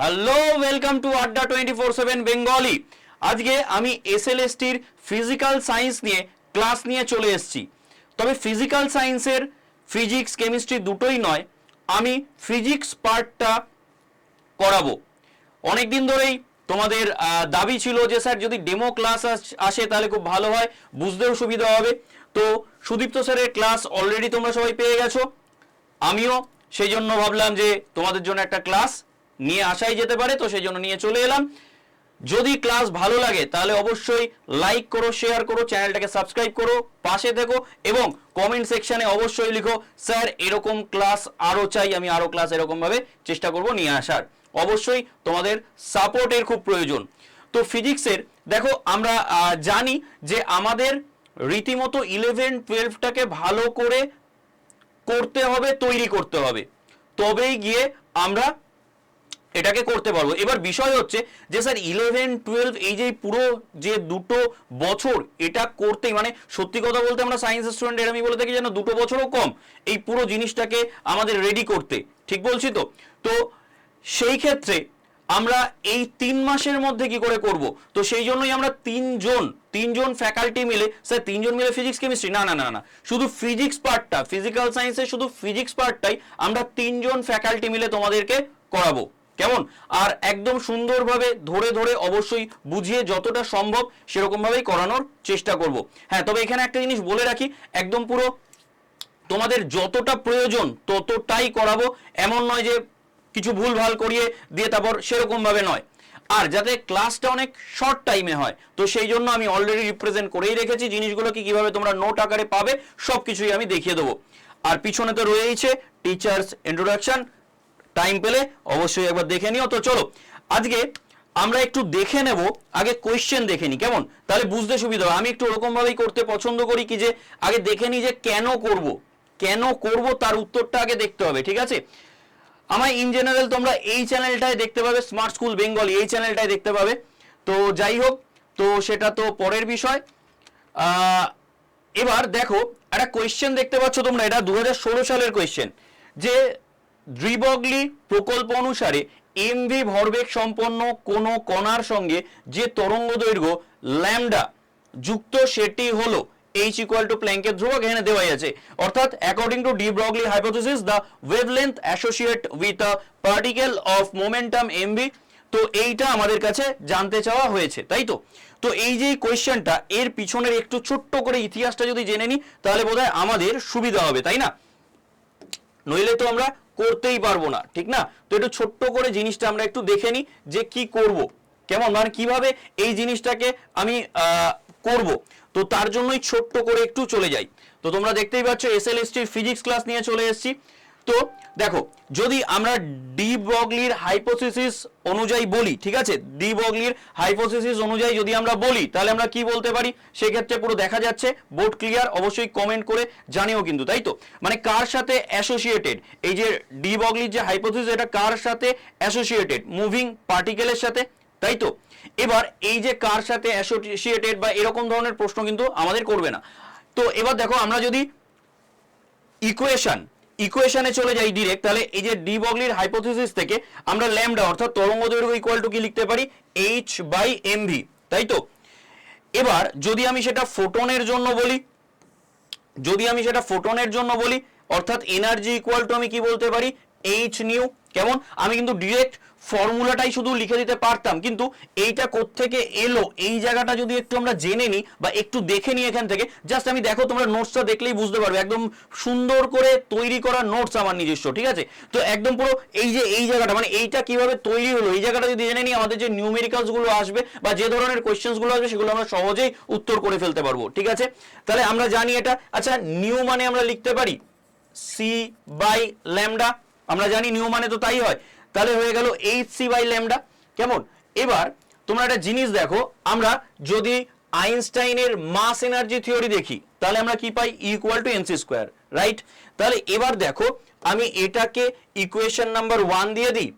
Hello welcome to Adda twenty four seven Bengali আজকে আমি এসএলএসটির ফিজিক্যাল সায়েন্স নিয়ে ক্লাস নিয়ে চলে এসেছি। তবে ফিজিক্যাল সায়েন্সের ফিজিক্স কেমিস্ট্রি দুটোই নয়, আমি ফিজিক্স পার্টটা করাবো। অনেক দিন ধরেই তোমাদের দাবি ছিল যে, স্যার, যদি ডেমো ক্লাস আসে তাহলে খুব ভালো হয়, বুঝতেও সুবিধা হবে। তো সুদীপ্ত স্যারের ক্লাস অলরেডি তোমরা সবাই পেয়ে গেছো। আমিও সেই জন্য ভাবলাম যে, তোমাদের জন্য একটা ক্লাস নিয়ে আসাই যেতে পারে, তো সেই জন্য নিয়ে চলে এলাম। যদি ক্লাস ভালো লাগে, তাহলে অবশ্যই লাইক করো শেয়ার করো চ্যানেলটাকে সাবস্ক্রাইব করো, পাশে থেকো এবং কমেন্ট সেকশনে অবশ্যই লিখো, স্যার, এরকম ক্লাস আরও চাই, আমি আরও ক্লাস এরকমভাবে চেষ্টা করব নিয়ে আসার। অবশ্যই তোমাদের সাপোর্টের খুব প্রয়োজন। তো ফিজিক্সের দেখো, আমরা জানি যে আমাদের রীতিমতো ইলেভেন টুয়েলভটাকে ভালো করে করতে হবে, তৈরি করতে হবে। তবেই গিয়ে আমরা এটাকে করতে পারব। এবার বিষয় হচ্ছে যে স্যার ইলেভেন টুয়েলভ এই যে পুরো যে দুটো বছর এটা করতেই মানে সত্যি কথা বলতে আমরা সায়েন্স স্টুডেন্ট আমি বলে থাকি যেন দুটো বছরও কম এই পুরো জিনিসটাকে আমাদের রেডি করতে। ঠিক বলছি তো? তো সেই ক্ষেত্রে আমরা এই তিন মাসের মধ্যে কি করে করব? তো সেই জন্যই আমরা তিনজন তিনজন ফ্যাকাল্টি মিলে, স্যার, তিনজন মিলে ফিজিক্স কেমিস্ট্রি না না না না, শুধু ফিজিক্স পার্টটা ফিজিক্যাল সায়েন্সের শুধু ফিজিক্স পার্টটাই আমরা তিনজন ফ্যাকাল্টি মিলে তোমাদেরকে করাবো। কেমন? আর একদম সুন্দরভাবে ধরে ধরে অবশ্যই বুঝিয়ে যতটা সম্ভব সেরকমভাবেই করানোর চেষ্টা করব। হ্যাঁ তবে এখানে একটা জিনিস বলে রাখি, একদম পুরো তোমাদের যতটা প্রয়োজন ততটাই করাবো। এমন নয় যে কিছু ভুল ভালো করিয়ে দিয়ে তারপর সেরকমভাবে নয়। আর যাতে ক্লাসটা অনেক শর্ট টাইমে হয়, তো সেই জন্য আমি অলরেডি রিপ্রেজেন্ট করেই রেখেছি। জিনিসগুলোকে কীভাবে তোমরা নোট আকারে পাবে সব কিছুই আমি দেখিয়ে দেবো। আর পিছনে তো রয়েইছে টিচার্স ইন্ট্রোডাকশন টাইম পেলে অবশ্যই একবার দেখে নিও। তো চলো, আজকে আমরা একটু দেখে নেব, আগে কোয়েশ্চেন দেখে নিই কেমন? তাহলে বুঝতে সুবিধা হবে। আমি একটু ওরকম ভাবেই করতে পছন্দ করি কি যে, আগে দেখে নিই যে কেন করব। কেন করব তার উত্তরটা আগে দেখতে হবে, ঠিক আছে? আমার ইন জেনারেল তোমরা এই চ্যানেলটায় দেখতে পাবে স্মার্ট স্কুল বেঙ্গলি এই চ্যানেলটায় দেখতে পাবে। তো যাই হোক, তো সেটা তো পরের বিষয়। এবার দেখো, একটা কোয়েশ্চেন দেখতে পাচ্ছ তোমরা, এটা দু হাজার ষোলো সালের কোয়েশ্চেন যে দ্রিবগলি প্রকল্প অনুসারে এমভি ভরবেগ সম্পন্ন কোনো কণার সঙ্গে যে তরঙ্গ দৈর্ঘ্য ল্যামডা যুক্ত সেটি হলো h ইকুয়াল টু প্ল্যাঙ্কের ধ্রুবক। এখানে দেওয়াই আছে। অর্থাৎ according to de Broglie hypothesis the wavelength associate with a particle of momentum MV তো এইটা আমাদের কাছে জানতে চাওয়া হয়েছে, তাই তো? তো এই যে কোয়েশ্চেনটা এর পিছনের একটু ছোট্ট করে ইতিহাসটা যদি জেনে নিই, তাহলে বোধহয় আমাদের সুবিধা হবে, তাই না? নইলে তো আমরা করতেই পারব না, ঠিক না? তো একটু ছোট্ট করে জিনিসটা আমরা একটু দেখে নিই যে কি করব। কেমন? মানে কীভাবে এই জিনিসটাকে আমি করব? তো তার জন্যই ছোট্ট করে একটু চলে যাই। তো তোমরা দেখতেই পাচ্ছ এসএলএসটির ফিজিক্স ক্লাস নিয়ে চলে এসেছি। তো দেখো, যদি আমরা ডি বগলির হাইপোথিসিস অনুযায়ী বলি, ঠিক আছে? ডি বগলির হাইপোথিসিস অনুযায়ী যদি আমরা বলি, তাহলে আমরা কি বলতে পারি? সেক্ষেত্রে পুরো দেখা যাচ্ছে, বোর্ড ক্লিয়ার, অবশ্যই কমেন্ট করে জানিও কিন্তু, তাই তো? মানে কার সাথে অ্যাসোসিয়েটেড এই যে ডি বগলির যে হাইপোথিসিস, এটা কার সাথে অ্যাসোসিয়েটেড মুভিং পার্টিকেলের সাথে, তাই তো? এবার এই যে কার সাথে অ্যাসোসিয়েটেড বা এরকম ধরনের প্রশ্ন কিন্তু আমাদের করবে না। তো এবার দেখো, আমরা যদি ইকুয়েশন ইকুয়েশনে চলে যাই ডিরেক্ট তাহলে এই যে ডি বগলির হাইপোথিসিস থেকে আমরা ল্যামডা অর্থাৎ তরঙ্গ দৈর্ঘ্য ইকুয়াল টু কি লিখতে পারি? এইচ বাই এম ভি তাই তো? এবার যদি আমি সেটা ফোটনের জন্য বলি, যদি আমি সেটা ফোটনের জন্য বলি, অর্থাৎ এনার্জি ইকুয়াল টু আমি কি বলতে পারি? এইচ নিউ কেমন? আমি কিন্তু ডিরেক্ট ফর্মুলাটাই শুধু লিখে দিতে পারতাম, কিন্তু এইটা কোত্থেকে এলো, এই জায়গাটা যদি একটু আমরা জেনে নিই বা একটু দেখে নিই এখান থেকে জাস্ট আমি দেখো তোমরা নোটসটা দেখলেই বুঝতে পারবে, একদম সুন্দর করে তৈরি করা নোটস আমার নিজস্ব, ঠিক আছে? তো একদম পুরো এই যে, এই জায়গাটা মানে এইটা কীভাবে তৈরি হলো, এই জায়গাটা যদি জেনে নিই, আমাদের যে নিউমেরিক্যালসগুলো আসবে বা যে ধরনের কোয়েশ্চেন্সগুলো আসবে, সেগুলো আমরা সহজেই উত্তর করে ফেলতে পারব, ঠিক আছে? তাহলে আমরা জানি এটা আচ্ছা নিউ মানে আমরা লিখতে পারি সি বাই ল্যামডা আমরা জানি নিউ মানে তো তাই হয় তাহলে হয়ে গেল এইচ সি বাই ল্যামডা কেমন? এবার তোমরা একটা জিনিস দেখো, আমরা যদি আইনস্টাইনের মাস এনার্জি থিওরি দেখি, তাহলে আমরা কি পাই? Equal to NC square right তাহলে এবার দেখো, আমি এটাকে ইকুয়েশন নাম্বার ওয়ান দিয়ে দিই।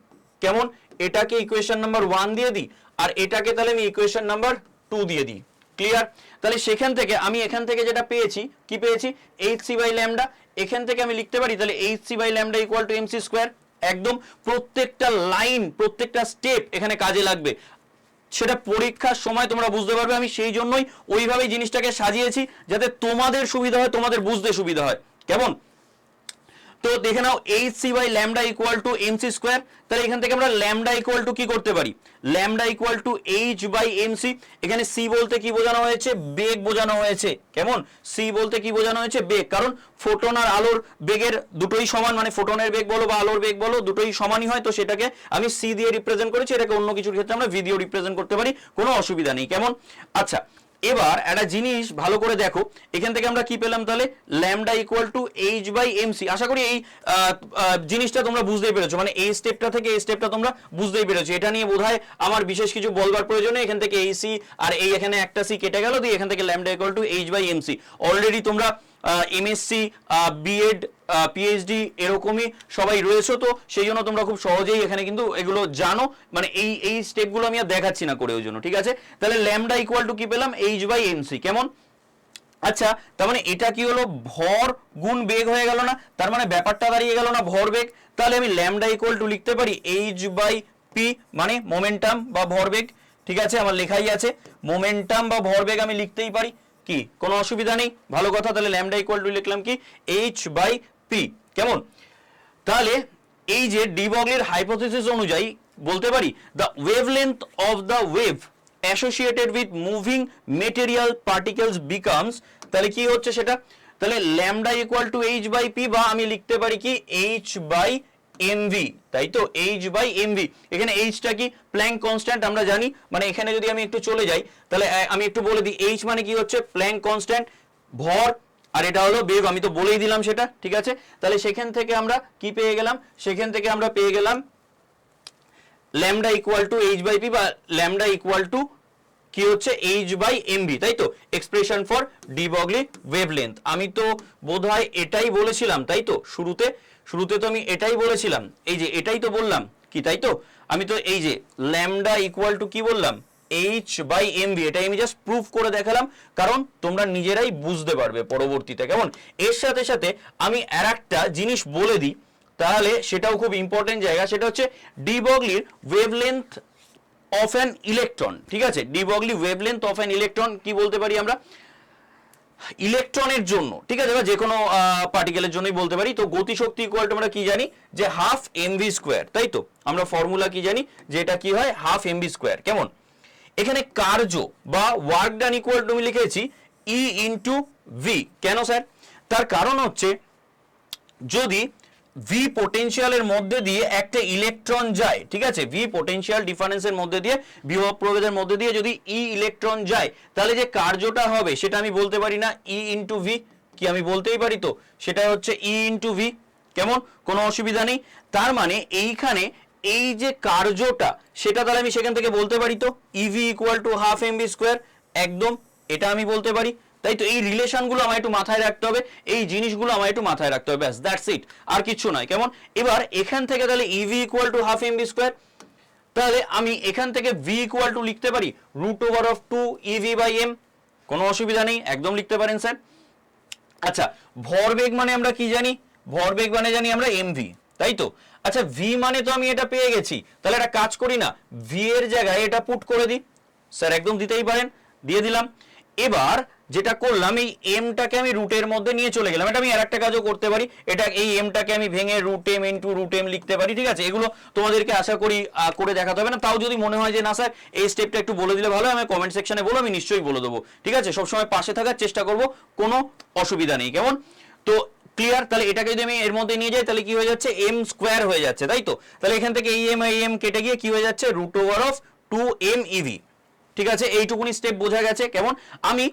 কেমন? এটাকে ইকুয়েশন নাম্বার ওয়ান দিয়ে দিই, আর এটাকে তাহলে আমি ইকুয়েশন নাম্বার টু দিয়ে দিই। ক্লিয়ার তাহলে সেখান থেকে আমি এখান থেকে যেটা পেয়েছি, কি পেয়েছি? এইচ সি বাই ল্যামডা এখান থেকে আমি লিখতে পারি, তাহলে H C by lambda equal to MC square একদম প্রত্যেকটা লাইন, প্রত্যেকটা স্টেপ এখানে কাজে লাগবে। সেটা পরীক্ষার সময় তোমরা বুঝতে পারবে, আমি সেই জন্যই ওইভাবে জিনিসটাকে সাজিয়েছি, যাতে তোমাদের সুবিধা হয়, তোমাদের বুঝতে সুবিধা হয়। কেমন? তো দেখে নাও H C by lambda equal to M C square তাহলে এখান থেকে আমরা ল্যামডা ইকুয়াল টু কি করতে পারি? Lambda equal to H by M C এখানে সি বলতে কি বোঝানো হয়েছে? বেগ বোঝানো হয়েছে। কেমন? সি বলতে কি বোঝানো হয়েছে? বেগ। কারণ ফোটন আর আলোর বেগের দুটোই সমান। মানে ফোটনের বেগ বলো বা আলোর বেগ বলো, দুটোই সমানই হয়। তো সেটাকে আমি সি দিয়ে রিপ্রেজেন্ট করেছি। এটাকে অন্য কিছুর ক্ষেত্রে আমরা ভিডিও রিপ্রেজেন্ট করতে পারি। কোনো অসুবিধা নেই। কেমন? আচ্ছা এবার একটা জিনিস ভালো করে দেখো। এখান থেকে আমরা কি পেলাম তাহলে? Lambda equal to H by MC আশা করি এই জিনিসটা তোমরা বুঝতেই পেরেছ। মানে এই স্টেপটা থেকে এই স্টেপটা তোমরা বুঝতেই পেরেছ। এটা নিয়ে বোধহয় আমার বিশেষ কিছু বলবার প্রয়োজন নেই। এখান থেকে এই সি আর এই এখানে একটা সি কেটে গেল, দিয়ে এখান থেকে lambda equal to H by MC already তোমরা এমএসসি বিএড পিএইচডি এরকমই সবাই রয়েছে তো, সেই জন্য তোমরা খুব সহজেই এখানে কিন্তু এগুলো জানো। মানে এই এই স্টেপগুলো আমি আর দেখাচ্ছি না করে ওই জন্য, ঠিক আছে? তাহলে ল্যামডা ইকুয়াল টু কি পেলাম? এইচ বাই এমসি কেমন? আচ্ছা তার মানে এটা কি হলো? ভর গুণ বেগ হয়ে গেল না? তার মানে ব্যাপারটা দাঁড়িয়ে গেল না ভর বেগ? তাহলে আমি ল্যামডা ইকুয়াল টু লিখতে পারি এইচ বাই পি মানে মোমেন্টাম বা ভরবেগ ঠিক আছে? আমার লেখাই আছে। মোমেন্টাম বা ভরবেগ আমি লিখতেই পারি। কি? কোনো অসুবিধা নেই। ভালো কথা, তাহলে ল্যামডা ইকুয়াল টু লিখলাম কি? এইচ বাই পি কেমন? তাহলে এই যে ডিবগলের হাইপোথিসিস অনুযায়ী বলতে পারি the wavelength of the wave associated with moving material particles becomes তাহলে কি হচ্ছে সেটা? তাহলে lambda equal to H by P বা আমি লিখতে পারি কি এইচ বাই এমভি তাই তো? এইচ বাই এমভি এখানে এইচটা কি? প্ল্যাঙ্ক কনস্ট্যান্ট আমরা জানি। মানে এখানে যদি আমি একটু চলে যাই, তাহলে আমি একটু বলে দিই এইচ মানে কি হচ্ছে? প্ল্যাঙ্ক কনস্ট্যান্ট ভর আর এটা হলো বেগ আমি তো বলেই দিলাম সেটা, ঠিক আছে? তাহলে সেখান থেকে আমরা কি পেয়ে গেলাম? সেখান থেকে আমরা পেয়ে গেলাম lambda equal to H by P বা ল্যামডা ইকুয়াল টু কি হচ্ছে? এইচ বাই এমবি তাই তো? এক্সপ্রেশন ফর ডিবগলি ওয়েভলেন্থ আমি তো বোধহয় এটাই বলেছিলাম, তাই তো? শুরুতে শুরুতে তো আমি এটাই বলেছিলাম। এই যে, এটাই তো বললাম। কি, তাই তো? আমি তো এই যে, ল্যামডা ইকুয়াল টু কি বললাম? এইচ বাই এমবি এটা আমি জাস্ট প্রুফ করে দেখালাম, কারণ তোমরা নিজেরাই বুঝতে পারবে পরবর্তীতে, কেমন? এর সাথে সাথে আমি আর একটা জিনিস বলে দিই, তাহলে সেটাও খুব ইম্পর্টেন্ট জায়গা, সেটা হচ্ছে ডিবগলির ওয়েভলেন্থ অফ অ্যান ইলেকট্রন ঠিক আছে? De Broglie wavelength of an electron কি বলতে পারি আমরা? ইলেকট্রনের জন্য, ঠিক আছে? যে কোনো পার্টিকেলের জন্যই বলতে পারি। তো গতিশক্তি ইকুয়াল টু আমরা কি জানি? যে হাফ এম এমভি স্কোয়ার তাই তো? আমরা ফর্মুলা কি জানি? যে এটা কি হয়? হাফ এম এমভি স্কোয়ার কেমন? এখানে কার্য বা ওয়ার্ক ডান ইকুয়াল টু আমি লিখেছি ই ইন্টু ভি কেন স্যার? তার কারণ হচ্ছে যদি ভি পোটেনশিয়ালের মধ্যে দিয়ে একটা ইলেকট্রন যায়, ঠিক আছে? ভি পোটেনশিয়াল ডিফারেন্সের মধ্যে দিয়ে, বিভব প্রভেদের মধ্যে দিয়ে যদি ই ইলেকট্রন যায়, তাহলে যে কার্যটা হবে সেটা আমি বলতে পারি না ই ইন্টু ভি কি আমি বলতেই পারি তো? সেটা হচ্ছে ই ইন্টু ভি কেমন? কোনো অসুবিধা নেই। তার মানে এইখানে এই যে কার্যটা, সেটা তাহলে আমি সেখান থেকে বলতে পারি তো? EV equal to half M V square একদম, এটা আমি বলতে পারি। তাই তো এই রিলেশনগুলো আমার একটু মাথায় রাখতে হবে, এই জিনিসগুলো আমার একটু মাথায় রাখতে হবে, ব্যাস দ্যাটস ইট আর কিছু নয়, কেমন? এবার এখান থেকে তাহলে EV equal to half M V square তাহলে আমি এখান থেকে ভি ইকুয়াল টু লিখতে পারি root over of two EV by M কোনো অসুবিধা নেই, একদম লিখতে পারেন স্যার। আচ্ছা ভরবেগ মানে আমরা কি জানি? ভরবেগ মানে জানি আমরা এমভি তাই তো? আচ্ছা ভি মানে তো আমি এটা পেয়ে গেছি। তাহলে একটা কাজ করি না ভি এর জায়গায় এটা পুট করে দিই। স্যার, একদম দিতেই পারেন, দিয়ে দিলাম। এবার যেটা করলাম, এই এমটাকে আমি রুটের মধ্যে নিয়ে চলে গেলাম। এটা আমি আর একটা কাজও করতে পারি। এটা, এই এমটাকে আমি ভেঙে root M into root M লিখতে পারি, ঠিক আছে? এগুলো তোমাদেরকে আশা করি করে দেখাতে হবে না। তাও যদি মনে হয় যে, না স্যার, এই স্টেপটা একটু বলে দিলে ভালো আমি কমেন্ট সেকশনে বলো আমি নিশ্চয়ই বলে দেবো। ঠিক আছে? সবসময় পাশে থাকার চেষ্টা করব, কোনো অসুবিধা নেই। কেমন? তো ক্লিয়ার তাহলে এটাকে যদি আমি এর মধ্যে নিয়ে যাই, তাহলে কি হয়ে যাচ্ছে? এম স্কোয়ার হয়ে যাচ্ছে, তাই তো? তাহলে এখান থেকে এই এম এম কেটে গিয়ে কি হয়ে যাচ্ছে? Root over of two M EV ঠিক আছে? এইটুকুনি স্টেপ বোঝা গেছে। কেমন? আমি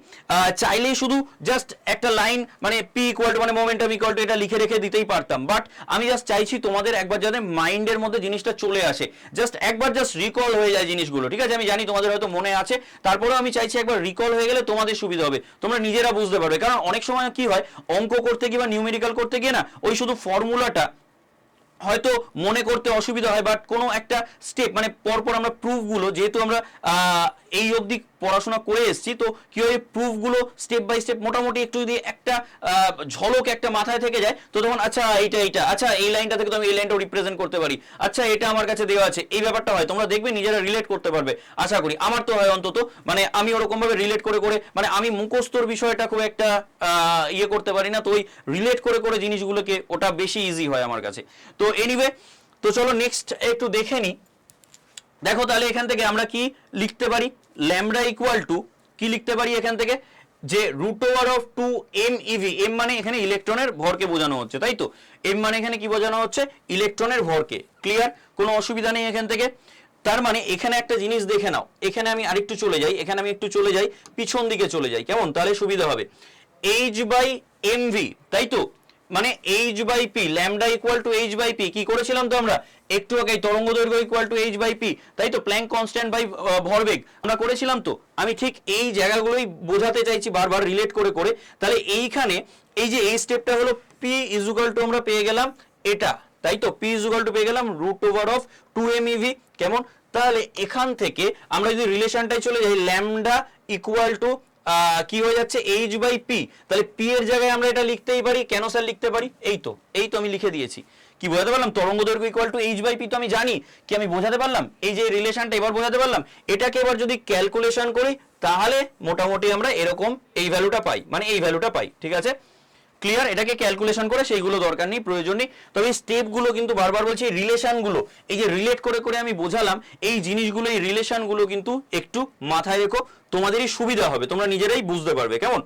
চাইলেই শুধু জাস্ট একটা লাইন মানে পি ইকুয়াল টু মানে মোমেন্টাম ইকুয়াল টু এটা লিখে রেখে দিতেই পারতাম। বাট আমি জাস্ট চাইছি তোমাদের একবার যাতে মাইন্ডের মধ্যে জিনিসটা চলে আসে। জাস্ট একবার জাস্ট রিকল হয়ে যায় জিনিসগুলো, ঠিক আছে? আমি জানি তোমাদের হয়তো মনে আছে। তারপরেও আমি চাইছি একবার রিকল হয়ে গেলে তোমাদের সুবিধা হবে। তোমরা নিজেরা বুঝতে পারবে। কারণ অনেক সময় কি হয়, অঙ্ক করতে গিয়ে বা নিউমেরিক্যাল করতে গিয়ে না, ওই শুধু ফর্মুলাটা হয়তো মনে করতে অসুবিধা হয় বাট কোনো একটা স্টেপ মানে পরপর আমরা প্রুফগুলো যেহেতু আমরা এই অবধি পড়াশোনা করে এসেছি, তো কি হয় প্রুফগুলো স্টেপ বাই স্টেপ মোটামুটি একটু যদি একটা ঝলক একটা মাথায় থেকে যায়, তো তখন আচ্ছা এইটা এইটা আচ্ছা এই লাইনটা থেকে তো আমি এই লাইনটাও রিপ্রেজেন্ট করতে পারি। আচ্ছা এটা আমার কাছে দেওয়া আছে। এই ব্যাপারটা হয়, তোমরা দেখবে নিজেরা রিলেট করতে পারবে। আশা করি, আমার তো হয় অন্তত মানে আমি ওরকম ভাবে রিলেট করে করে মানে আমি মুখস্থর বিষয়টা খুব একটা ইয়ে করতে পারি না, তো ওই রিলেট করে করে জিনিসগুলোকে ওটা বেশি ইজি হয় আমার কাছে। তো এনিওয়ে তো চলো নেক্সট একটু দেখে নিই দেখো তাহলে এখান থেকে আমরা কি লিখতে পারি? ল্যামডা ইকুয়াল টু কি লিখতে পারি এখান থেকে? যে root over of two M EV M মানে এখানে ইলেকট্রনের ভরকে বোঝানো হচ্ছে, তাই তো? এম মানে এখানে কি বোঝানো হচ্ছে? ইলেকট্রনের ভরকে। ক্লিয়ার কোনো অসুবিধা নেই এখান থেকে। তার মানে এখানে একটা জিনিস দেখে নাও। এখানে আমি আরেকটু চলে যাই, এখানে আমি একটু চলে যাই, পিছন দিকে চলে যাই, কেমন? তাহলে সুবিধা হবে। এইচ বাই এম ভি তাই তো? মানে H by P lambda equal to H by P কি করেছিলাম তো আমরা? একটু আগে তরঙ্গ দৈর্ঘ্য equal to H by P তাই তো? প্ল্যাঙ্ক কনস্ট্যান্ট বাই ভরবেগ। আমরা করেছিলাম তো? আমি ঠিক এই জায়গাগুলোই বোঝাতে চাইছি বারবার রিলেট করে করে। তাহলে এইখানে এই যে এই স্টেপটা হলো পি ইজুকাল টু আমরা পেয়ে গেলাম এটা। তাই তো? পি ইজুকাল টু পেয়ে গেলাম root over of two M EV কেমন? তাহলে এখান থেকে আমরা যদি রিলেশনটাই চলে যাই ল্যামডা ইকুয়াল টু কি হয়ে যাচ্ছে? এইচ বাই পি তাহলে পি এর জায়গায় আমরা এটা লিখতেই পারি। কেন স্যার লিখতে পারি? এই তো। এই তো আমি লিখে দিয়েছি। কি বোঝাতে পারলাম? তরঙ্গ দৈর্ঘ্য equal to H by P তো আমি জানি। কি আমি বোঝাতে পারলাম? এই যে রিলেশনটা এবার বোঝাতে পারলাম। এটাকে এবার যদি ক্যালকুলেশন করি, তাহলে মোটামুটি আমরা এরকম এই ভ্যালুটা পাই। মানে এই ভ্যালুটা পাই, ঠিক আছে? ক্লিয়ার এটাকে ক্যালকুলেশন করে সেইগুলো দরকার নেই, প্রয়োজন নেই। তবে স্টেপগুলো কিন্তু বারবার বলছি রিলেশনগুলো এই যে রিলেট করে করে আমি বোঝালাম, এই জিনিসগুলো, এই রিলেশনগুলো কিন্তু একটু মাথায় রেখো, তোমাদেরই সুবিধা হবে, তোমরা নিজেরাই বুঝতে পারবে, কেমন?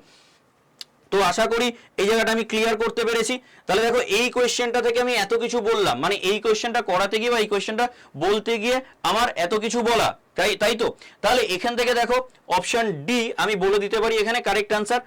তো আশা করি এই জায়গাটা আমি ক্লিয়ার করতে পেরেছি। তাহলে দেখো, এই কোয়েশ্চেনটা থেকে আমি এত কিছু বললাম। মানে এই কোয়েশ্চেনটা করাতে গিয়ে বা এই কোয়েশ্চেনটা বলতে গিয়ে আমার এত কিছু বলা। তাই তাই তো? তাহলে এখান থেকে দেখো অপশন ডি আমি বলে দিতে পারি এখানে কারেক্ট আনসার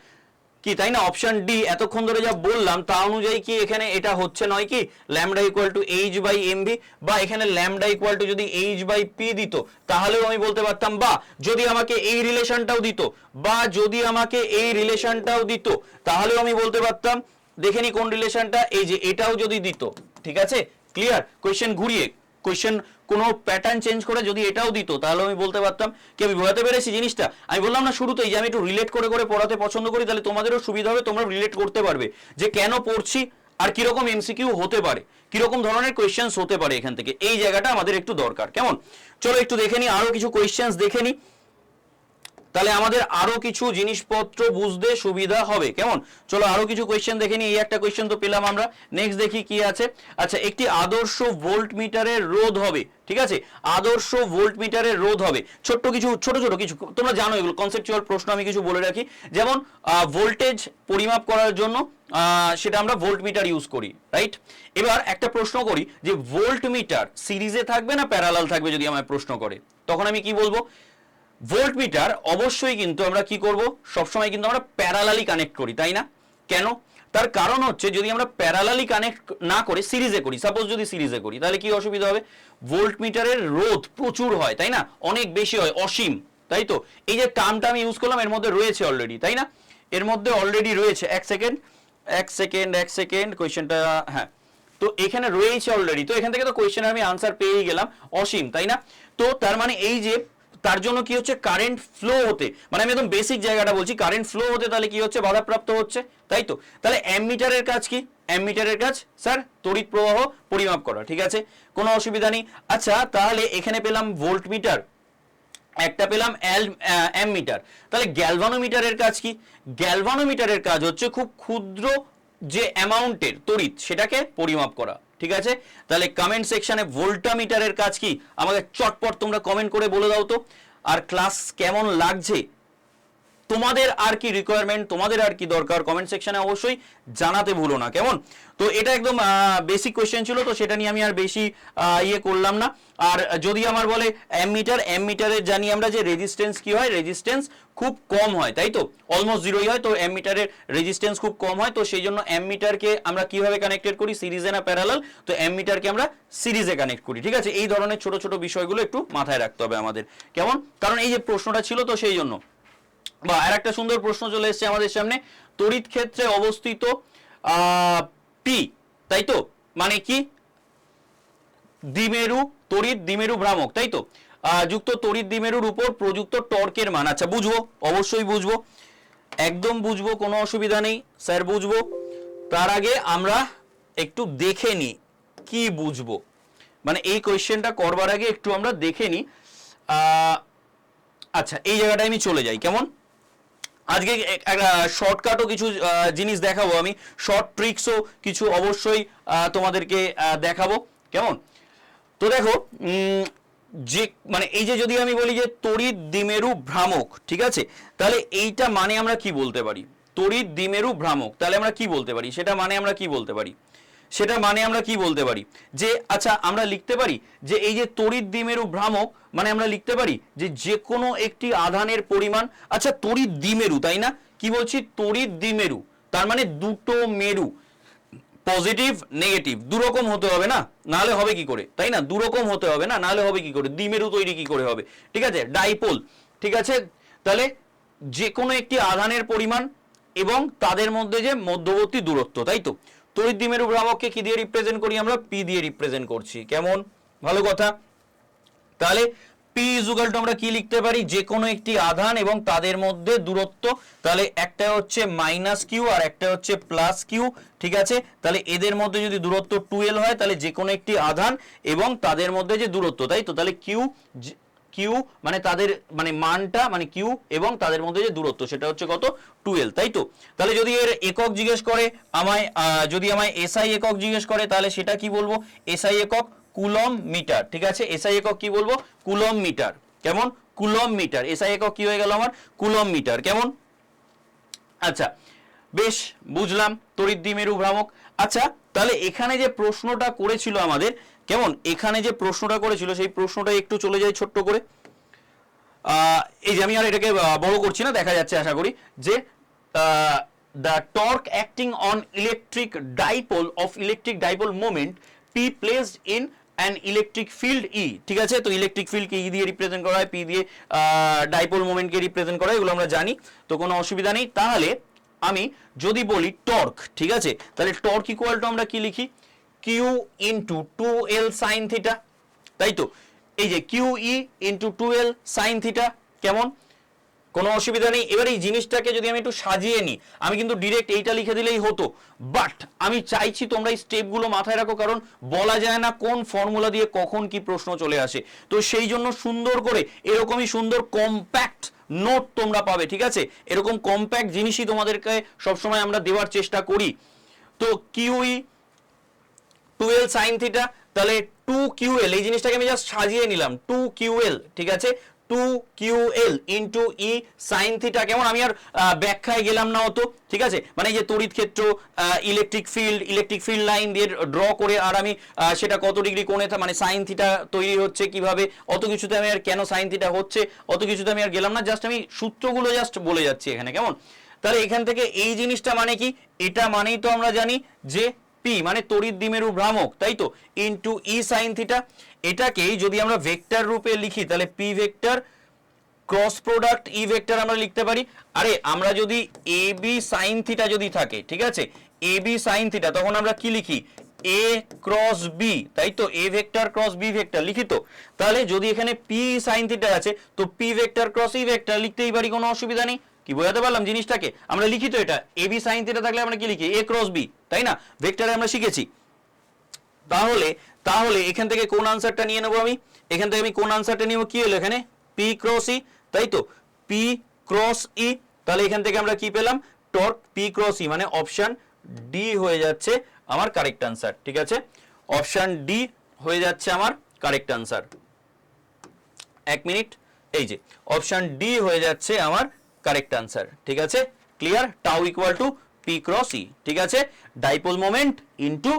কি, তাই না? অপশন ডি এতক্ষণ ধরে যা বললাম, তা অনুযায়ী কি এখানে এটা হচ্ছে নয় কি? Lambda equal to H by MV বা এখানে ল্যামডা ইকুয়াল টু যদি এইচ বাই পি দিত, তাহলেও আমি বলতে পারতাম, বা যদি আমাকে এই রিলেশনটাও দিত, বা যদি আমাকে এই রিলেশনটাও দিত, তাহলেও আমি বলতে পারতাম, দেখে নি কোন রিলেশনটা এই যে এটাও যদি দিত, ঠিক আছে? ক্লিয়ার কোয়েশ্চেন ঘুরিয়ে কোয়েশ্চেন কোনো প্যাটার্ন চেঞ্জ করে যদি এটাও দিত তাহলে আমি বলতে পারতাম কি আমি বোঝাতে পেরেছি জিনিসটা? আমি বললাম, না, শুরুতেই যে আমি একটু রিলেট করে করে পড়াতে পছন্দ করি, তাহলে তোমাদেরও সুবিধা হবে, তোমরা রিলেট করতে পারবে যে কেন পড়ছি আর কীরকম এমসিকিউ হতে পারে, কীরকম ধরনের কোয়েশ্চেন্স হতে পারে এখান থেকে। এই জায়গাটা আমাদের একটু দরকার। কেমন? চলো একটু দেখে নিই আরও কিছু কোয়েশ্চেন্স দেখে নিই। তাহলে আমাদের আরও কিছু জিনিসপত্র বুঝতে সুবিধা হবে। কেমন? চলো আরও কিছু কোয়েশ্চেন দেখে নিই। এই একটা কোয়েশ্চেন তো পেলাম আমরা। নেক্সট দেখি কি আছে। আচ্ছা একটি আদর্শ ভোল্ট মিটারের রোধ হবে, ঠিক আছে? আদর্শ ভোল্ট মিটারের রোধ হবে। ছোট্ট কিছু, ছোট ছোট কিছু, তোমরা জানো এগুলো কনসেপচুয়াল প্রশ্ন আমি কিছু বলে রাখি। যেমন ভোল্টেজ পরিমাপ করার জন্য সেটা আমরা ভোল্ট মিটার ইউজ করি রাইট এবার একটা প্রশ্ন করি যে ভোল্ট মিটার সিরিজে থাকবে না প্যারালাল থাকবে যদি আমায় প্রশ্ন করে? তখন আমি কি বলব? ভোল্ট মিটার অবশ্যই কিন্তু আমরা কি করব? সবসময় কিন্তু আমরা প্যারালালি কানেক্ট করি, তাই না? কেন? তার কারণ হচ্ছে যদি আমরা প্যারালালি কানেক্ট না করে সিরিজে করি সাপোজ যদি সিরিজে করি, তাহলে কি অসুবিধা হবে? ভোল্ট মিটারের রোধ প্রচুর হয়, তাই না? অনেক বেশি হয়, অসীম, তাই তো? এই যে টার্মটা আমি ইউজ করলাম, এর মধ্যে রয়েছে অলরেডি তাই না? এর মধ্যে অলরেডি রয়েছে, এক সেকেন্ড এক সেকেন্ড এক সেকেন্ড কোয়েশ্চেনটা হ্যাঁ। তো এখানে রয়েছে অলরেডি তো এখান থেকে তো কোয়েশ্চেনের আমি আনসার পেয়েই গেলাম, অসীম, তাই না? তো তার মানে এই যে তার জন্য কি হচ্ছে? কারেন্ট ফ্লো হতে মানে আমি একদম বেসিক জায়গাটা বলছি কারেন্ট ফ্লো হতে তাহলে কি হচ্ছে? বাধাপ্রাপ্ত হচ্ছে, তাই তো? তাহলে অ্যামিটারের কাজ কি? অ্যামিটারের কাজ স্যার তড়িৎ প্রবাহ পরিমাপ করা, ঠিক আছে? কোনো অসুবিধা নেই। আচ্ছা তাহলে এখানে পেলাম ভোল্ট মিটার একটা পেলাম অ্যামমিটার তাহলে গ্যালভানোমিটারের কাজ কি? গ্যালভানোমিটারের কাজ হচ্ছে খুব ক্ষুদ্র যে অ্যামাউন্টের তড়িৎ, সেটাকে পরিমাপ করা। ঠিক আছে? তাহলে কমেন্ট সেকশনে ভোল্টামিটারের কাজ কি? আমাকে চটপট তোমরা কমেন্ট করে বলে দাও তো। আর ক্লাস কেমন লাগছে? তোমাদের আর কি রিকোয়ারমেন্ট তোমাদের আর কি দরকার? কমেন্ট সেকশনে অবশ্যই জানাতে ভুলো না, কেমন? তো এটা একদম বেসিক কোয়েশ্চেন ছিল, তো সেটা নিয়ে আমি আর বেশি ইয়ে করলাম না। আর যদি আমার বলে অ্যামিটার অ্যামিটারের জানি আমরা যে রেজিস্ট্যান্স কি হয়? রেজিস্ট্যান্স খুব কম হয়, তাই তো? অলমোস্ট জিরোই হয়, তো অ্যামিটারের রেজিস্ট্যান্স খুব কম হয়, তো সেই জন্য অ্যামিটারকে আমরা কীভাবে কানেক্টেড করি? সিরিজে না প্যারালাল তো অ্যামিটারকে আমরা সিরিজে কানেক্ট করি, ঠিক আছে? এই ধরনের ছোট ছোট বিষয়গুলো একটু মাথায় রাখতে হবে আমাদের, কেমন? কারণ এই যে প্রশ্নটা ছিল, তো সেই জন্য। বা আর একটা সুন্দর প্রশ্ন চলে এসেছে আমাদের সামনে। তড়িৎ ক্ষেত্রে অবস্থিত পি তাই তো? মানে কি? দ্বিমেরু তড়িৎ, দ্বিমেরু ভ্রামক, তাই তো? যুক্ত তড়িৎ দ্বিমেরুর উপর প্রযুক্ত টর্কের মান। আচ্ছা বুঝব, অবশ্যই বুঝব। একদম বুঝব, কোনো অসুবিধা নেই, স্যার বুঝব। তার আগে আমরা একটু দেখে নিই কি বুঝব? মানে এই কোয়েশ্চেনটা করবার আগে একটু আমরা দেখে নিই আচ্ছা এই জায়গাটায় আমি চলে যাই, কেমন? আজকে এক- একটা শর্টকাটও কিছু জিনিস দেখাবো আমি। শর্ট ট্রিক্সও কিছু অবশ্যই তোমাদেরকে দেখাবো। কেমন? তো দেখো যে মানে এই যে যদি আমি বলি যে তড়িৎ, দ্বিমেরু, ভ্রামক, ঠিক আছে? তাহলে এইটা মানে আমরা কি বলতে পারি? তড়িৎ, দ্বিমেরু, ভ্রামক, তাহলে আমরা কি বলতে পারি? সেটা মানে আমরা কি বলতে পারি? সেটা মানে আমরা কি বলতে পারি? যে আচ্ছা আমরা লিখতে পারি যে, এই যে তড়িৎ দ্বিমেরু ভ্রামক মানে আমরা লিখতে পারি যে যে কোনো একটি আধানের পরিমাণ আচ্ছা তড়িৎ দ্বিমেরু, তাই না? কি বলছি? তড়িৎ দ্বিমেরু, তার মানে দুটো মেরু, পজিটিভ, নেগেটিভ, দুরকম হতে হবে না? নাহলে হবে কি করে? তাই না? দুরকম হতে হবে না? নাহলে হবে কি করে? দ্বিমেরু তৈরি কি করে হবে? ঠিক আছে? ডাইপোল, ঠিক আছে? তাহলে যে কোনো একটি আধানের পরিমাণ এবং তাদের মধ্যে যে মধ্যবর্তী দূরত্ব, তাই তো? তড়িৎ দ্বিমেরু ভ্রামককে কি দিয়ে রিপ্রেজেন্ট করি আমরা? পি দিয়ে রিপ্রেজেন্ট করছি। কেমন? ভালো কথা। তাহলে পি ইজুগাল টু আমরা কি লিখতে পারি? যে কোনো একটি আধান এবং তাদের মধ্যে দূরত্ব। তাহলে একটা হচ্ছে মাইনাস কিউ আর একটা হচ্ছে প্লাস কিউ ঠিক আছে? তাহলে এদের মধ্যে যদি দূরত্ব টুয়েলভ হয়, তাহলে যে কোনো একটি আধান এবং তাদের মধ্যে যে দূরত্ব, তাই তো? তাহলে কিউ কিউ মানে তাদের মানে মানটা মানে কিউ এবং তাদের মধ্যে যে দূরত্ব, সেটা হচ্ছে কত? টুয়েলভ তাই তো? তাহলে যদি এর একক জিজ্ঞেস করে, আমায় যদি আমায় এসআই একক জিজ্ঞেস করে, তাহলে সেটা কি বলব? এসআই একক কুলম মিটার ঠিক আছে? এসআই একক কি বলব? কুলম মিটার কেমন? কুলম মিটার এসআই একক কি হয়ে গেল আমার? কুলম মিটার কেমন? আচ্ছা বেশ, বুঝলাম, তড়িৎ দ্বিমেরু ভ্রামক। আচ্ছা তাহলে এখানে যে প্রশ্নটা করেছিল আমাদের কেমন? এখানে যে প্রশ্নটা করেছিল, সেই প্রশ্নটা একটু চলে যায় ছোট্ট করে। এই যে আমি আর এটাকে বড় করছি না, দেখা যাচ্ছে আশা করি, যে the torque acting on electric dipole of electric dipole moment P placed in an electric field E ঠিক আছে? তো ইলেকট্রিক ফিল্ডকে ই দিয়ে রিপ্রেজেন্ট করা হয় পি দিয়ে ডাইপোল মোমেন্টকে রিপ্রেজেন্ট করা হয়, এগুলো আমরা জানি, তো কোনো অসুবিধা নেই। তাহলে, আমি যদি বলি টর্ক ঠিক আছে? তাহলে টর্ক ইকুয়াল টু আমরা কি লিখি? Q into two L sine theta তাই তো? এই যে Q E into two L sine theta কেমন? কোনো অসুবিধা নেই। এবার এই জিনিসটাকে যদি আমি একটু সাজিয়ে নিই, আমি কিন্তু ডিরেক্ট এইটা লিখে দিলেই হতো। বাট আমি চাইছি তোমরা এই স্টেপগুলো মাথায় রাখো, কারণ বলা যায় না কোন ফর্মুলা দিয়ে কখন কি প্রশ্ন চলে আসে। তো সেই জন্য সুন্দর করে এরকমই সুন্দর কম্প্যাক্ট নোট তোমরা পাবে, ঠিক আছে? এরকম কম্প্যাক্ট জিনিসই তোমাদেরকে সবসময় আমরা দেওয়ার চেষ্টা করি। তো কিউই টুয়েলভ সাইন থিটা তাহলে টু কিউএল এই জিনিসটাকে আমি জাস্ট সাজিয়ে নিলাম টু কিউএল ঠিক আছে? Two QL into E sine theta কেমন? আমি আর ব্যাখ্যায় গেলাম না অত, ঠিক আছে? মানে এই যে তড়িৎ ক্ষেত্র electric field electric field line দিয়ে ড্র করে আর আমি সেটা কত ডিগ্রি কোণে মানে সাইন থিটা তৈরি হচ্ছে কীভাবে, অত কিছুতে আমি আর কেন সাইন থিটা হচ্ছে, অত কিছুতে আমি আর গেলাম না জাস্ট আমি সূত্রগুলো জাস্ট বলে যাচ্ছি এখানে, কেমন? তাহলে এখান থেকে এই জিনিসটা মানে কি? এটা মানেই তো আমরা জানি যে পি মানে তড়িৎ দ্বিমেরু ভ্রামক, তাই তো? ইনটু ই সাইন থিটা এটাকেই যদি আমরা ভেক্টর রূপে লিখি, তাহলে P vector cross product E vector আমরা লিখতে পারি। আরে, আমরা যদি এ বি সাইন থিটা যদি থাকে, ঠিক আছে? এ বি সাইন থিটা তখন আমরা কি লিখি? এ ক্রস বি তাই তো? A vector cross B vector লিখি তো? তাহলে যদি এখানে পি সাইন থিটা আছে, তো P vector cross E vector লিখতেই পারি, কোনো অসুবিধা নেই। কি বোঝাতে পারলাম জিনিসটাকে? আমরা লিখি তো এটা। এ বি সাইন থিটা থাকলে আমরা কি লিখি? এ ক্রস বি তাই না? ভেক্টরে আমরা শিখেছি। তাহলে তাহলে এখান থেকে কোন আনসারটা নিয়ে নেব আমি? এখান থেকে আমি কোন আনসারটা নিব? কি হলো এখানে? পি ক্রস ই তাই তো? পি ক্রস ই তাহলে এখান থেকে আমরা কি পেলাম? টর্ক পি ক্রস ই মানে অপশন ডি হয়ে যাচ্ছে আমার কারেক্ট আনসার ঠিক আছে? অপশন ডি হয়ে যাচ্ছে আমার কারেক্ট আনসার এক মিনিট এই যে অপশন ডি হয়ে যাচ্ছে আমার কারেক্ট আনসার ঠিক আছে? Clear tau equal to P cross E ঠিক আছে? Dipole moment into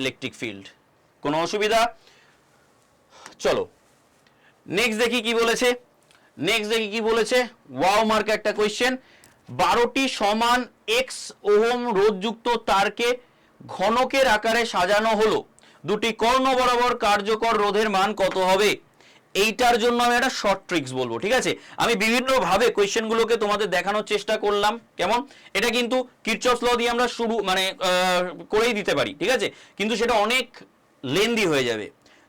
electric field কোনো অসুবিধা? চলো। নেক্সট দেখি কি বলেছে। নেক্সট দেখি কি বলেছে। ওয়াও মার্ক একটা কোয়েশ্চেন বারোটি সমান এক্স ওহম রোধযুক্ত তারকে ঘনকের আকারে সাজানো হলো। দুটি কর্ণ বরাবর কার্যকর রোধের মান কত হবে? এইটার জন্য আমি একটা শর্ট ট্রিক্স বলব, ঠিক আছে? আমি বিভিন্নভাবে কোয়েশ্চেনগুলোকে তোমাদের দেখানোর চেষ্টা করলাম, কেমন? এটা কিন্তু কিরচফ ল দিয়ে আমরা শুরু মানে করেই দিতে পারি, ঠিক আছে? কিন্তু সেটা অনেক লেন্দি হয়ে যাবে।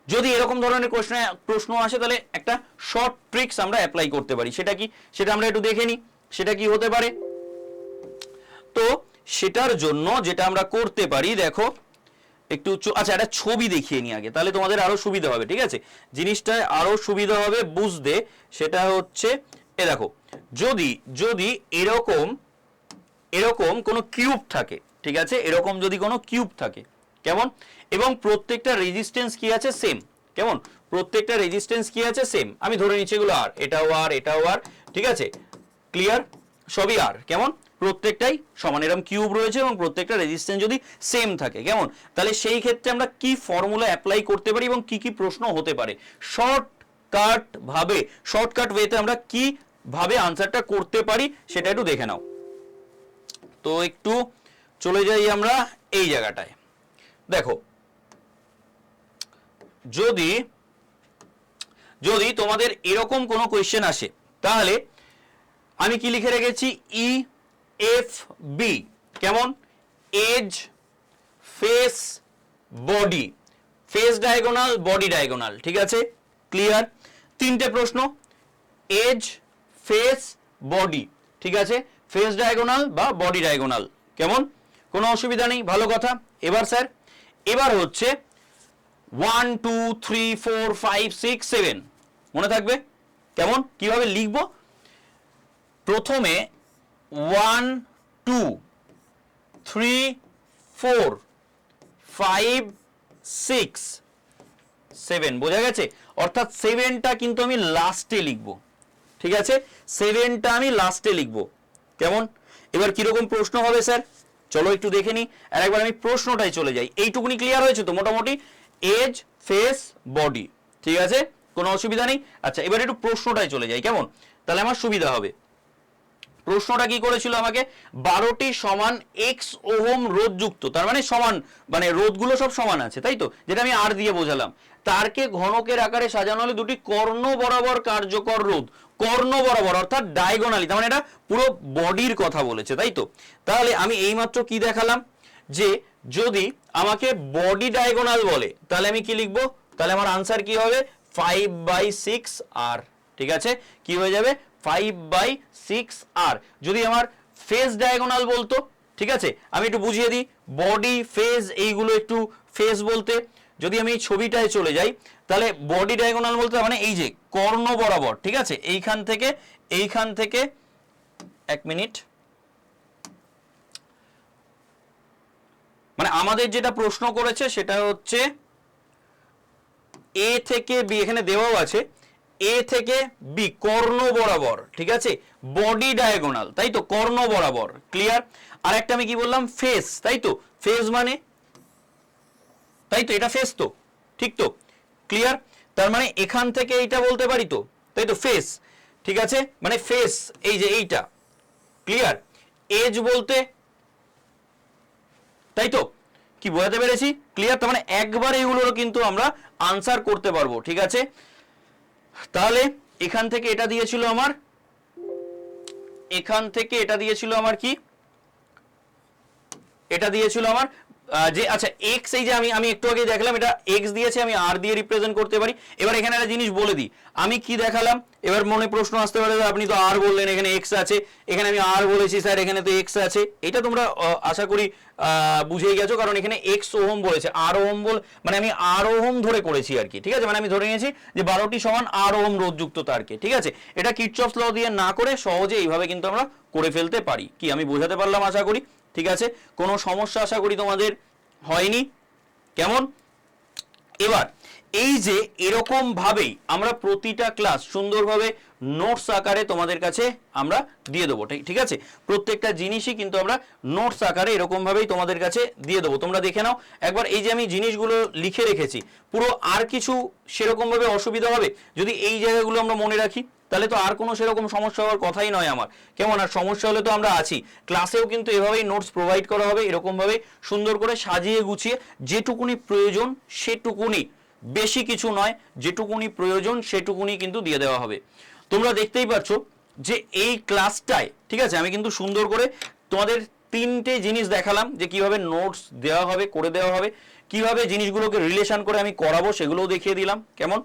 যদি এরকম ধরনের প্রশ্ন প্রশ্ন আসে, তাহলে একটা শর্ট ট্রিক্স আমরা অ্যাপ্লাই করতে পারি। সেটা কি? সেটা আমরা একটু দেখে নিই সেটা কি হতে পারে? তো, সেটার জন্য যেটা আমরা করতে পারি, দেখো একটু চ- আচ্ছা একটা ছবি দেখিয়ে নিই আগে, তাহলে তোমাদের আরও সুবিধা হবে, ঠিক আছে? জিনিসটা আরও সুবিধা হবে বুঝতে, সেটা হচ্ছে, এ দেখো, যদি যদি এরকম এরকম কোনো কিউব থাকে, ঠিক আছে? এরকম যদি কোনো কিউব থাকে, কেমন? এবং প্রত্যেকটা রেজিস্ট্যান্স কি আছে? সেম কেমন? প্রত্যেকটা রেজিস্ট্যান্স কি আছে? সেম আমি ধরে নিচ্ছি এগুলো আর এটাও আর এটাও আর ঠিক আছে? ক্লিয়ার সবই আর কেমন? প্রত্যেকটাই সমান এরকম কিউব রয়েছে এবং প্রত্যেকটা রেজিস্ট্যান্স যদি সেম থাকে। কেমন? তাহলে সেই ক্ষেত্রে আমরা কি ফর্মুলা অ্যাপ্লাই করতে পারি এবং কি কি প্রশ্ন হতে পারে? শর্টকাট ভাবে শর্টকাট ওয়েতে আমরা কি ভাবে আনসারটা করতে পারি সেটা একটু দেখে নাও। তো একটু চলে যাই আমরা এই জায়গাটায়। দেখো, যদি যদি তোমাদের এরকম কোনো কোয়েশ্চেন আসে, তাহলে আমি কি লিখে রেখেছি? ই এফ বি কেমন? Edge face body face diagonal body diagonal ঠিক আছে? ক্লিয়ার তিনটে প্রশ্ন। এজ ফেস বডি ঠিক আছে? ফেস ডায়াগোনাল বা বডি ডায়াগোনাল কেমন? কোনো অসুবিধা নেই, ভালো কথা। এবার স্যার, এবার হচ্ছে one two three four five six seven মনে থাকবে? কেমন? কীভাবে লিখব? প্রথমে one, two, three, four, five, six, seven, বোঝা গেছে? অর্থাৎ সেভেনটা কিন্তু আমি লাস্টে লিখব। ঠিক আছে? সেভেনটা আমি লাস্টে লিখব। কেমন? এবার কীরকম প্রশ্ন হবে, স্যার? চলো একটু দেখে নিই। আর একবার আমি প্রশ্নটাই চলে যাই। এইটুকুনি ক্লিয়ার হয়েছে তো মোটামুটি? এজ ফেস বডি ঠিক আছে? কোনো অসুবিধা নেই? আচ্ছা এবার একটু প্রশ্নটাই চলে যাই। কেমন? তাহলে আমার সুবিধা হবে। প্রশ্নটা কি করেছিল আমাকে? বারোটি সমান এক্স ওহম রোধযুক্ত। তার মানে সমান মানে রোধগুলো সব সমান আছে, তাই তো? যেটা আমি আর দিয়ে বোঝালাম। তারকে ঘনকের আকারে সাজানো হলে দুটি কর্ণ বরাবর কার্যকর রোধ। কর্ণ বরাবর, অর্থাৎ ডায়গোনালি তার মানে এটা পুরো বডির কথা বলেছে, তাই তো? তাহলে আমি এইমাত্র কি দেখালাম? যে যদি আমাকে বডি ডায়গোনাল বলে, তাহলে আমি কি লিখব? তাহলে আমার আনসার কি হবে? ফাইভ বাই সিক্স আর ঠিক আছে? কি হয়ে যাবে? ফাইভ বাই সিক্স আর যদি আমার ফেস ডায়াগোনাল বলতো, ঠিক আছে? আমি একটু বুঝিয়ে দিই। বডি ফেস এইগুলো একটু ফেস বলতে। যদি আমি ছবিটায় চলে যাই, তাহলে বডি ডায়াগোনাল বলতে মানে এই যে কর্ণ বরাবর, ঠিক আছে? এইখান থেকে এইখান থেকে, এক মিনিট। মানে আমাদের যেটা প্রশ্ন করেছে সেটা হচ্ছে এ থেকে বি এখানে দেওয়াও আছে। এ থেকে বি কর্ণ বরাবর, ঠিক আছে? বডি ডায়াগোনাল তাই তো? কর্ণ বরাবর ক্লিয়ার আর একটা আমি কি বললাম? ফেস তাই তো? ফেস মানে? তাই তো? এটা ফেস তো, ঠিক তো? ক্লিয়ার তার মানে এখান থেকে এইটা বলতে পারি তো? তাই তো? ফেস ঠিক আছে? মানে ফেস এই যে এইটা ক্লিয়ার এজ বলতে? তাই তো? কি বোঝাতে পেরেছি? ক্লিয়ার তার মানে একবার এগুলোর কিন্তু আমরা আনসার করতে পারব, ঠিক আছে? তাহলে এখান থেকে এটা দিয়েছিল আমার, এখান থেকে এটা দিয়েছিল আমার কি? এটা দিয়েছিল আমার যে আচ্ছা এক্স এই যে আমি আমি একটু আগে দেখালাম, এটা এক্স দিয়েছে, আমি আর দিয়ে রিপ্রেজেন্ট করতে পারি। এবার এখানে একটা জিনিস বলে দিই। আমি কি দেখালাম? এবার মনে প্রশ্ন আসতে পারে আপনি তো আর বললেন, এখানে এক্স আছে। এখানে আমি আর বলেছি, স্যার, এখানে তো এক্স আছে। এটা তোমরা আশা করি বুঝেই গেছো, কারণ এখানে এক্স ওহম বলেছে। আর ওহম বল মানে আমি আর ওহম ধরে করেছি আর কি, ঠিক আছে? মানে আমি ধরে নিয়েছি যে বারোটি সমান আর ওহম রোধযুক্ত তারকে ঠিক আছে? এটা কিটচফ ল দিয়ে না করে সহজে এইভাবে কিন্তু আমরা করে ফেলতে পারি। কি আমি বোঝাতে পারলাম, আশা করি? ঠিক আছে? কোনো সমস্যা আশা করি তোমাদের হয়নি। কেমন? এবার, এই যে এরকম ভাবেই আমরা প্রতিটা ক্লাস সুন্দরভাবে নোটস আকারে তোমাদের কাছে আমরা দিয়ে দেবো, ঠিক- আছে? প্রত্যেকটা জিনিসই কিন্তু আমরা নোটস আকারে এরকম ভাবেই তোমাদের কাছে দিয়ে দেবো। তোমরা দেখে নাও, একবার এই যে আমি জিনিসগুলো লিখে রেখেছি, পুরো আর কিছু সেরকমভাবে অসুবিধা হবে? যদি এই জায়গাগুলো আমরা মনে রাখি। তাহলে তো আর কোনো সেরকম সমস্যা হওয়ার কথাই নয় আমার। কেমন? আর সমস্যা হলে তো আমরা আছি। ক্লাসেও কিন্তু এভাবেই নোটস প্রোভাইড করা হবে, এরকমভাবে সুন্দর করে সাজিয়ে গুছিয়ে যেটুকুনি প্রয়োজন সেটুকুনি। বেশি কিছু নয়, যেটুকুনি প্রয়োজন সেটুকুনি কিন্তু দিয়ে দেওয়া হবে। তোমরা দেখতেই পাচ্ছ যে এই ক্লাসটায় ঠিক আছে? আমি কিন্তু সুন্দর করে তোমাদের তিনটে জিনিস দেখালাম যে কীভাবে নোটস দেওয়া হবে, করে দেওয়া হবে, কীভাবে জিনিসগুলোকে রিলেশন করে আমি করাবো সেগুলোও দেখিয়ে দিলাম। কেমন?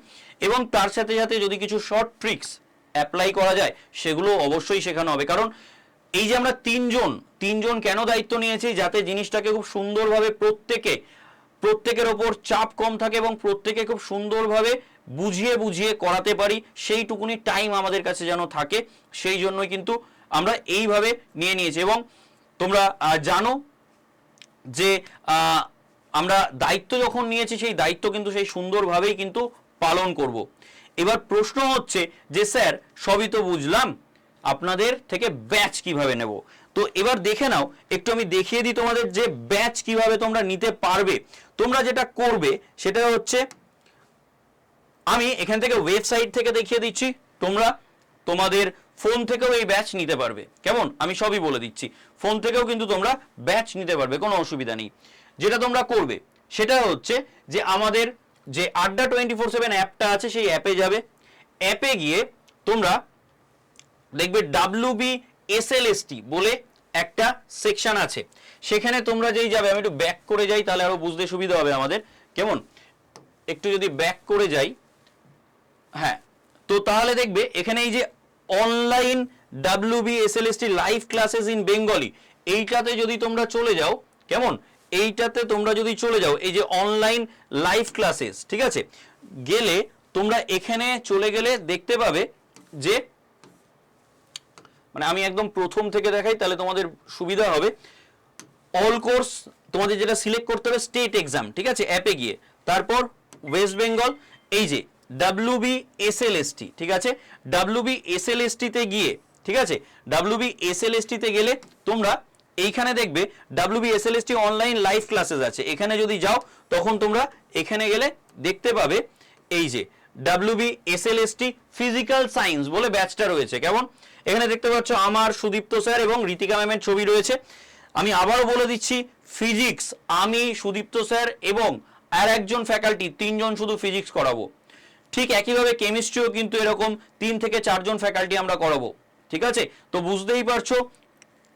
এবং তার সাথে সাথে যদি কিছু শর্ট ট্রিক্স অ্যাপ্লাই করা যায়, সেগুলো অবশ্যই শেখানো হবে। কারণ এই যে আমরা তিনজন তিনজন কেন দায়িত্ব নিয়েছি, যাতে জিনিসটাকে খুব সুন্দরভাবে প্রত্যেকে, প্রত্যেকের ওপর চাপ কম থাকে এবং প্রত্যেকে খুব সুন্দরভাবে বুঝিয়ে বুঝিয়ে করাতে পারি, সেইটুকুনি টাইম আমাদের কাছে যেন থাকে, সেই জন্যই কিন্তু আমরা এইভাবে নিয়ে নিয়েছি। এবং তোমরা জানো যে আমরা দায়িত্ব যখন নিয়েছি, সেই দায়িত্ব কিন্তু সেই সুন্দরভাবেই কিন্তু পালন করব। এবার প্রশ্ন হচ্ছে যে, স্যার, সবই তো বুঝলাম। আপনাদের থেকে ব্যাচ কীভাবে নেব? তো এবার দেখে নাও, একটু আমি দেখিয়ে দিই তোমাদের যে ব্যাচ কীভাবে তোমরা নিতে পারবে। তোমরা যেটা করবে, সেটা হচ্ছে, আমি এখান থেকে ওয়েবসাইট থেকে দেখিয়ে দিচ্ছি। তোমরা তোমাদের ফোন থেকেও এই ব্যাচ নিতে পারবে। কেমন? আমি সবই বলে দিচ্ছি। ফোন থেকেও কিন্তু তোমরা ব্যাচ নিতে পারবে, কোনো অসুবিধা নেই। যেটা তোমরা করবে, সেটা হচ্ছে যে, আমাদের যে আড্ডা টোয়েন্টি ফোর সেভেন অ্যাপটা আছে, সেই অ্যাপে যাবে। অ্যাপে গিয়ে তোমরা দেখবে W B S L S T বলে একটা সেকশন আছে। সেখানে তোমরা যেই যাবে, আমি একটু ব্যাক করে যাই, তাহলে আরও বুঝতে সুবিধা হবে আমাদের। কেমন? একটু যদি ব্যাক করে যাই হ্যাঁ তো তাহলে দেখবে এখানে এই যে online W B S L S T live classes in Bengali এইটাতে যদি তোমরা চলে যাও, কেমন? এইটাতে তোমরা যদি চলে যাও, এই যে অনলাইন লাইভ ক্লাসেস ঠিক আছে? গেলে তোমরা এখানে চলে গেলে দেখতে পাবে যে মানে আমি একদম প্রথম থেকে দেখাই, তাহলে তোমাদের সুবিধা হবে। অল কোর্স তোমাদের যেটা সিলেক্ট করতে হবে স্টেট এক্সাম ঠিক আছে? অ্যাপে গিয়ে। তারপর ওয়েস্ট বেঙ্গল এই যে W B S L S T ঠিক আছে? W B S L S টিতে গিয়ে, ঠিক আছে? W B S L S টিতে গেলে তোমরা এইখানে দেখবে W B S L S T online live classes আছে। এখানে যদি যাও, তখন তোমরা এখানে গেলে দেখতে পাবে এই যে W B S L S T physical science বলে ব্যাচটা রয়েছে। কেমন? এখানে দেখতে পাচ্ছ আমার সুদীপ্ত স্যার এবং রীতিকা ম্যামের ছবি রয়েছে। আমি আবারও বলে দিচ্ছি ফিজিক্স আমি, সুদীপ্ত স্যার এবং আর একজন ফ্যাকাল্টি তিনজন শুধু ফিজিক্স করাবো। ঠিক একইভাবে কেমিস্ট্রিও কিন্তু এরকম তিন থেকে চারজন ফ্যাকাল্টি আমরা করাবো। ঠিক আছে? তো বুঝতেই পারছ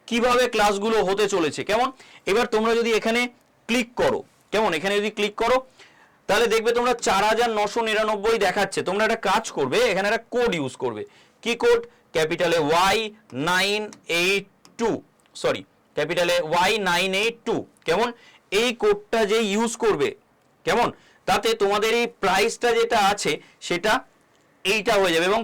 কীভাবে ক্লাসগুলো হতে চলেছে, কেমন? এবার তোমরা যদি এখানে ক্লিক করো, কেমন? এখানে যদি ক্লিক করো, তাহলে দেখবে তোমরা চার হাজার নশো নিরানব্বই দেখাচ্ছে। তোমরা একটা কাজ করবে, এখানে একটা কোড ইউজ করবে। কি code ক্যাপিটালে Y nine eight two sorry ক্যাপিটালে Y nine eight two, কেমন? এই কোডটা যে ইউজ করবে, কেমন? তাতে তোমাদের এই প্রাইসটা যেটা আছে, সেটা এইটা হয়ে যাবে এবং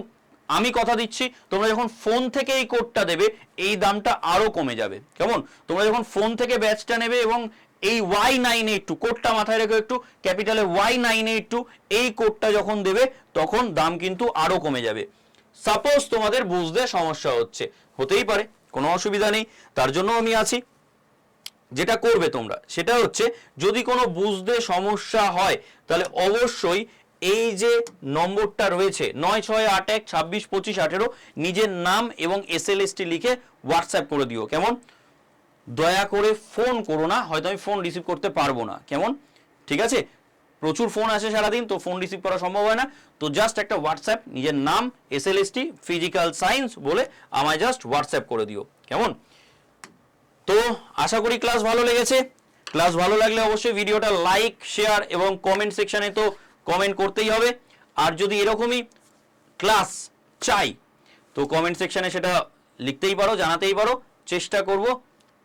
আমি কথা দিচ্ছি, তোমরা যখন ফোন থেকে এই কোডটা দেবে, এই দামটা আরও কমে যাবে। কেমন? তোমরা যখন ফোন থেকে ব্যাচটা নেবে এবং এই ওয়াই নাইন এইট টু কোডটা মাথায় রেখে একটু ক্যাপিটালে ওয়াই নাইন এইট টু এই কোডটা যখন দেবে, তখন দাম কিন্তু আরও কমে যাবে। সাপোজ তোমাদের বুঝতে সমস্যা হচ্ছে। হতেই পারে, কোনো অসুবিধা নেই, তার জন্য আমি আছি। যেটা করবে তোমরা, সেটা হচ্ছে, যদি কোনো বুঝতে সমস্যা হয়, তাহলে অবশ্যই এই যে নম্বরটা রয়েছে, নয় ছয় আট এক, ছাব্বিশ পঁচিশ আঠেরো, নিজের নাম এবং এস এল লিখে হোয়াটসঅ্যাপ করে দিও। কেমন? দয়া করে ফোন করো না, হয়তো আমি ফোন রিসিভ করতে পারব না। কেমন? ঠিক আছে? প্রচুর ফোন আসে সারাদিন, তো ফোন রিসিভ করা সম্ভব হয় না। তো জাস্ট একটা হোয়াটসঅ্যাপ নিজের নাম এস এল ফিজিক্যাল সায়েন্স বলে আমায় জাস্ট হোয়াটসঅ্যাপ করে দিও। কেমন? তো আশা করি ক্লাস ভালো লেগেছে। ক্লাস ভালো লাগলে অবশ্যই ভিডিওটা লাইক শেয়ার এবং কমেন্ট সেকশনে তো কমেন্ট করতেই হবে। আর যদি এরকমই ক্লাস চাই, তো কমেন্ট সেকশনে সেটা লিখতেই পারো, জানাতেই পারো। চেষ্টা করব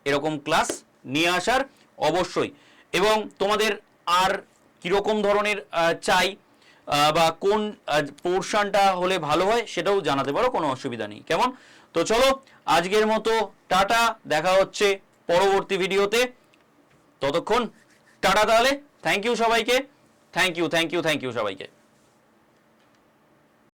এরকম ক্লাস নিয়ে আসার, অবশ্যই। এবং তোমাদের আর কীরকম ধরনের চাই বা কোন পোর্শনটা হলে ভালো হয় সেটাও জানাতে পারো, কোনো অসুবিধা নেই। কেমন? তো চলো, আজকের মতো টাটা, দেখা হচ্ছে পরবর্তী ভিডিওতে ততক্ষণ, টাটা তাহলে। থ্যাংক ইউ সবাইকে। Thank you thank you thank you সবাইকে